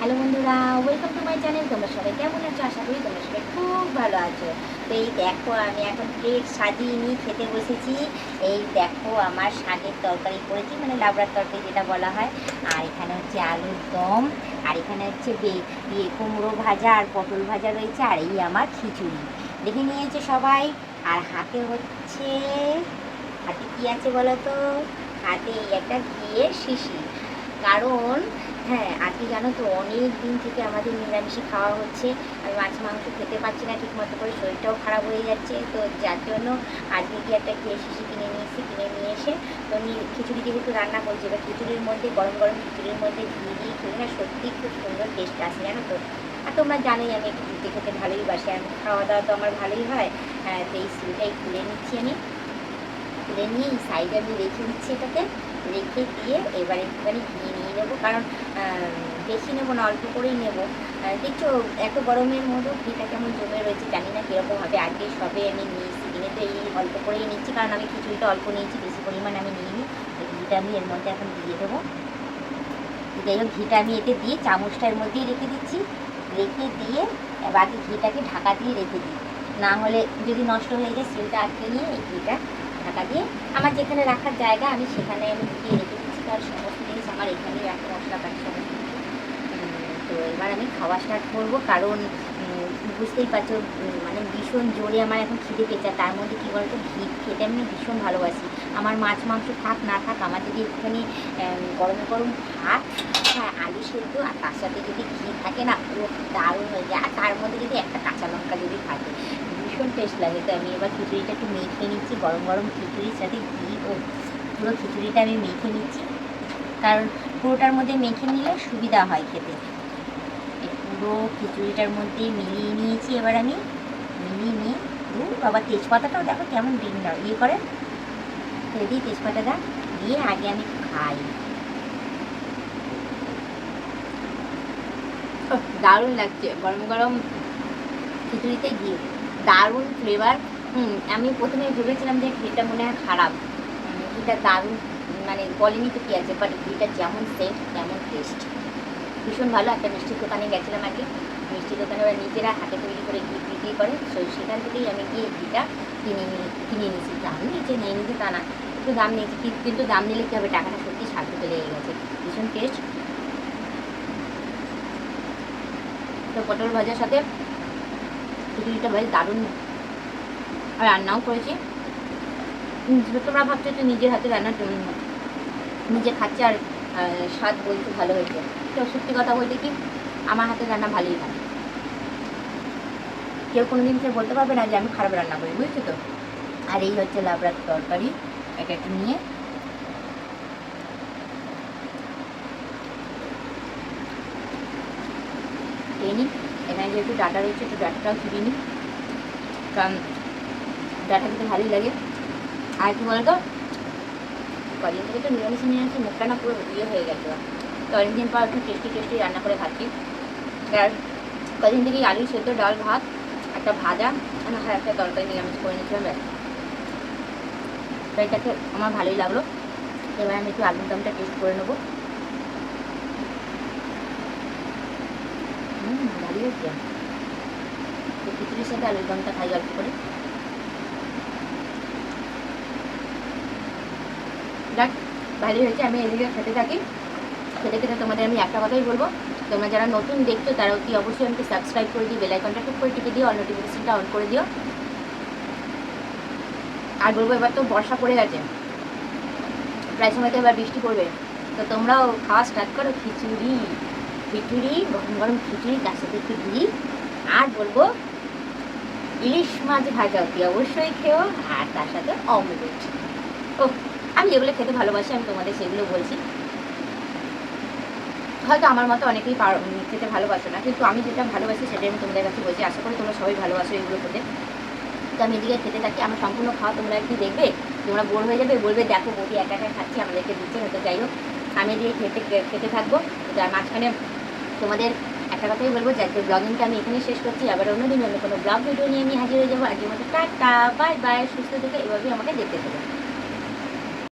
Hello বন্ধুরা welcome to my channel তোমরা সবাই কেমন আছো? আশা করি তোমরা সবাই খুব ভালো আছো। তো এই দেখো, আমি এখন প্লেট সাজিয়ে নিয়ে খেতে বসেছি। এই দেখো, আমার শাকের তরকারি করেছি মানে লাবড়ার তরকারি যেটা বলা হয়। আর এখানে হচ্ছে আলুর দম, আর এখানে হচ্ছে বে- ইয়ে কুমড়ো ভাজা আর পটল ভাজা রয়েছে, আর এই আমার খিচুড়ি। দেখে নিয়েছে সবাই? আর হাতে হচ্ছে হাতে কি আছে বলো তো? হাতে একটা ঘিয়ের শিশি। কারণ হ্যাঁ আজকে জানো তো, অনেক দিন থেকে আমাদের নিরামিষে খাওয়া হচ্ছে। আমি মাছ মাংস খেতে পারছি না ঠিক মতো করে, শরীরটাও খারাপ হয়ে যাচ্ছে। তো যার জন্য আজকে কি একটা খেয়ে শিশি কিনে নিয়ে এসে কিনে নিয়ে এসে তো খিচুড়ি যেহেতু রান্না করছি, এবার খিচুড়ির মধ্যে, গরম গরম খিচুড়ির মধ্যে ঘি দিয়ে খেলে না সত্যি খুব সুন্দর টেস্ট আসে, জানো তো। আর তোমরা জানোই আমি একটু ঘুরতে খেতে ভালোই বাসি, আর খাওয়া দাওয়া তো আমার ভালোই হয়। হ্যাঁ তো এই সিলটাই খুলে নিচ্ছি আমি। তুলে নিয়ে সাইডে আমি রেখে দিচ্ছি এটাকে। রেখে দিয়ে এবার একটুখানি ঘি নিয়ে নেব, কারণ বেশি নেব না, অল্প করেই নেব। দেখছ, এত গরমের মধ্যেও ঘিটা কেমন জমে রয়েছে, জানি না কীরকম হবে। আজকে সবে আমি নিয়েছি কিনে তো এই অল্প করেই নিচ্ছি, কারণ আমি খিচুড়িটা অল্প নিয়েছি, বেশি পরিমাণে আমি নিয়ে নিই ঘিটা আমি এর মধ্যে এখন দিয়ে দেবো। যাই হোক, ঘিটা আমি এতে দিয়ে চামচটার মধ্যেই রেখে দিচ্ছি। রেখে দিয়ে বাকি ঘিটাকে ঢাকা দিয়ে রেখে দিই। না হলে যদি নষ্ট হয়ে যায় সিলটা আটকে নিয়ে এই ঘিটা ঢাকা দিয়ে আমার যেখানে রাখার জায়গা আমি সেখানে আমি ঢুকিয়ে রেখে দিচ্ছি। তার সমস্ত জিনিস আমার এখানেই রাখা, মশলা পাচ্ছি সমস্ত তো এবার আমি খাওয়া স্টার্ট করব। কারণ বুঝতেই পারছ মানে ভীষণ জোরে আমার এখন খিদে পেয়েছে। তার মধ্যে কী বলতো, ঘি খেতে আমি ভীষণ ভালোবাসি। আমার মাছ, মাংস থাক, না থাক, আমার যদি একটুখানি গরমে গরম ভাত হ্যাঁ আলু সেদ্ধ, আর তার সাথে যদি ঘি থাকে না পুরো দারুণ হয়ে যায়। আর তার মধ্যে যদি একটা কাঁচা লঙ্কা যদি থাকে ভীষণ টেস্ট লাগে, তো আমি এবার খিচুড়িটা একটু মেখে নিচ্ছি, গরম গরম খিচুড়ির সাথে ঘি ও পুরো খিচুড়িটা আমি মেখে নিচ্ছি। কারণ পুরোটার মধ্যে মেখে নিলে সুবিধা হয় খেতে। পুরো খিচুড়িটার মধ্যে মিলিয়ে নিয়েছি এবার আমি, মিলিয়ে নিয়ে ও বাবা তেজপাতাটাও দেখো কেমন ডিম ইয়ে করে। ফেলে তেজপাতাটা, দিয়ে আগে আমি খাই। দারুণ লাগছে, গরম গরম খিচুড়িতে ঘি। দারুণ ফ্লেভার হুম, আমি প্রথমে ভেবেছিলাম যে ঘিটা মনে হয় খারাপ। ঘিটা দারুণ মানে বলেনি তো কী আছে বাট ঘিটা যেমন সেন্ট তেমন টেস্ট ভীষণ ভালো, একটা মিষ্টির দোকানে গেছিলাম আগে মিষ্টির দোকানে ওরা নিজেরা হাতে তৈরি করে ঘি বিক্রি করে তো সেখান থেকেই আমি গিয়ে ঘিটা কিনে নিয়ে কিনে নিয়েছি। দাম নিয়েছে নিয়ে নিয়েছে তা না। একটু দাম নিয়েছি কিন্তু দাম নিলে কী হবে? টাকাটা সত্যি সার্থকে লেগে গেছে। ভীষণ টেস্ট তো পটল ভাজার সাথে খিচুড়িটা বেশ দারুণ রান্নাও করেছি। তোমরা ভাবছ যে নিজের হাতে রান্না উম, নিজে খাচ্ছে আর স্বাদ বলতে ভালো হয়েছে। তো সত্যি কথা বলতে কি আমার হাতে রান্না ভালোই হয়। কেউ কোনো দিন সে বলতে পারবে না যে আমি খারাপ রান্না করি বুঝছ তো? আর এই হচ্ছে লাবড়ার তরকারি এটা একটু নিয়ে। খেয়ে নিই এখানে যেহেতু ডাটা রয়েছে একটু ডাটাটাও চুরিয়ে নিই। কারণ ডাটা খেতে ভালোই লাগে। আর কি বলতো? কদিন থেকে তো নিরামিষ নিরামিষ মুখটা না পুরো ইয়ে হয়ে গেছে তো অনেকদিন পর একটু টেস্টি টেস্টি রান্না করে খাচ্ছি। আর কদিন থেকেই আলু সেদ্ধ, ডাল, ভাত, একটা ভাজা, আর হ্যাঁ একটা তরকারি নিরামিষ করে নিয়েছিলাম, ব্যাস। তো এটাকে আমার ভালোই লাগল। এবার আমি একটু আলুর দমটা টেস্ট করে নেব। ভালোই হচ্ছে তো খিচুড়ির সাথে আলুর দমটা খাই অল্প করে। যাক ভালোই হয়েছে, আমি এদিকে খেতে থাকি। খেতে খেতে তোমাদের আমি একটা কথাই বলব, তোমরা যারা নতুন দেখছ তারা অতি অবশ্যই আমাকে সাবস্ক্রাইব করে দিও বেলাইকনটা টুক করে টিপে দিও অল নোটিফিকেশনটা অন করে দিও। আর বলব, এবার তো বর্ষা পড়ে গেছে। প্রায় সময় তো এবার বৃষ্টি পড়বে। তো তোমরাও খাওয়া স্টার্ট করো খিচুড়ি। খিচুড়ি, গরম গরম খিচুড়ি, তার সাথে একটু ঘি। আর বলব, ইলিশ মাছ ভাজা অতি অবশ্যই খেও, আর তার সাথে অমলেট ও আমি যেগুলো খেতে ভালোবাসি, আমি তোমাদের সেগুলো বলছি। হয়তো আমার মতো অনেকেই খেতে ভালোবাসো না, কিন্তু আমি যেটা ভালোবাসি, সেটাই আমি তোমাদের কাছে বলছি। আশা করি তোমরা সবাই ভালোবাসো এগুলো খেতে। তো আমি এদিকে খেতে থাকি, আমার সম্পূর্ণ খাওয়া তোমরা একটু দেখবে। তোমরা বোর হয়ে যাবে, বলবে, দেখো, বৌদি একা একা খাচ্ছি, আমাদেরকে দিচ্ছে, হয়তো যাই হোক। আমি এদিকে খেতে খেতে থাকব তার মাঝখানে তোমাদের একটা কথাই বলব যে আজকে ব্লগিংটা আমি এখানে শেষ করছি। আবার অন্যদিন অন্য কোনো ব্লগ ভিডিও নিয়ে আমি হাজির হয়ে যাব। আজকের মতো টাটা বাই বাই সুস্থ থেকে, এভাবেই আমাকে দেখতে থাকো।